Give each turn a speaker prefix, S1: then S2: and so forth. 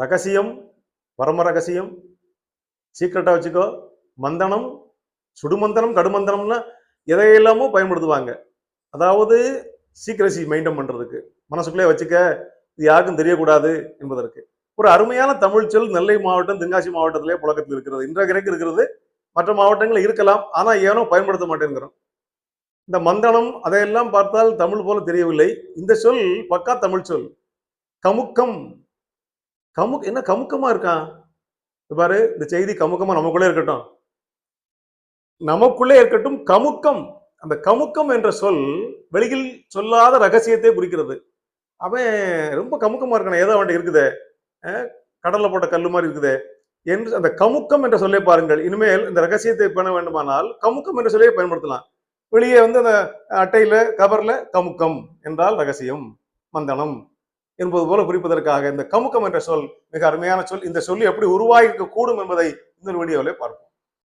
S1: ரகசியம் பரம ரகசியம் சீக்கிரட்டாக வச்சுக்கோ. மந்தனம் சுடுமந்தனம் கடுமந்தனம்னா எதையெல்லாமோ பயன்படுத்துவாங்க. அதாவது சீக்கிரசி மெயின்டைன் பண்ணுறதுக்கு மனசுக்குள்ளே வச்சுக்க இது யாருக்கும் தெரியக்கூடாது என்பதற்கு. ஒரு அருமையான தமிழ் சொல் நெல்லை மாவட்டம் தென்காசி மாவட்டத்திலே புழக்கத்தில் இருக்கிறது. இன்றைய வரைக்கும் இருக்கிறது. மற்ற மாவட்டங்கள் இருக்கலாம். ஆனால் ஏனோ பயன்படுத்த மாட்டேங்கிறோம். இந்த மந்தனம் அதையெல்லாம் பார்த்தால் தமிழ் போல தெரியவில்லை. இந்த சொல் பக்கா தமிழ் சொல். கமுக்கம் கமுக் என்ன கமுக்கமா இருக்கான் பாரு இந்த செய்தி கமுக்கமா நமக்குள்ளே இருக்கட்டும். நமக்குள்ளே இருக்கட்டும் கமுக்கம். அந்த கமுக்கம் என்ற சொல் வெளியில் சொல்லாத ரகசியத்தை குறிக்கிறது. அவன் ரொம்ப கமுக்கமா இருக்கான ஏதோ அவன் இருக்குதே. கடலில் கடல்ல போட்ட கல்லு மாதிரி இருக்குதே. என்று அந்த கமுக்கம் என்ற சொல்லை பாருங்கள். இனிமேல் இந்த ரகசியத்தை பண்ண வேண்டுமானால் கமுக்கம் என்ற சொல்லையை பயன்படுத்தலாம். வெளியே வந்து அந்த அட்டையில கவர்ல கமுக்கம் என்றால் ரகசியம் மந்தனம். என்பது போல குறிப்பதற்காக இந்த கமுக்கம் என்ற சொல் மிக அருமையான சொல். இந்த சொல் எப்படி உருவாகி கூடும் என்பதை இந்த வீடியோவிலே பார்ப்போம்.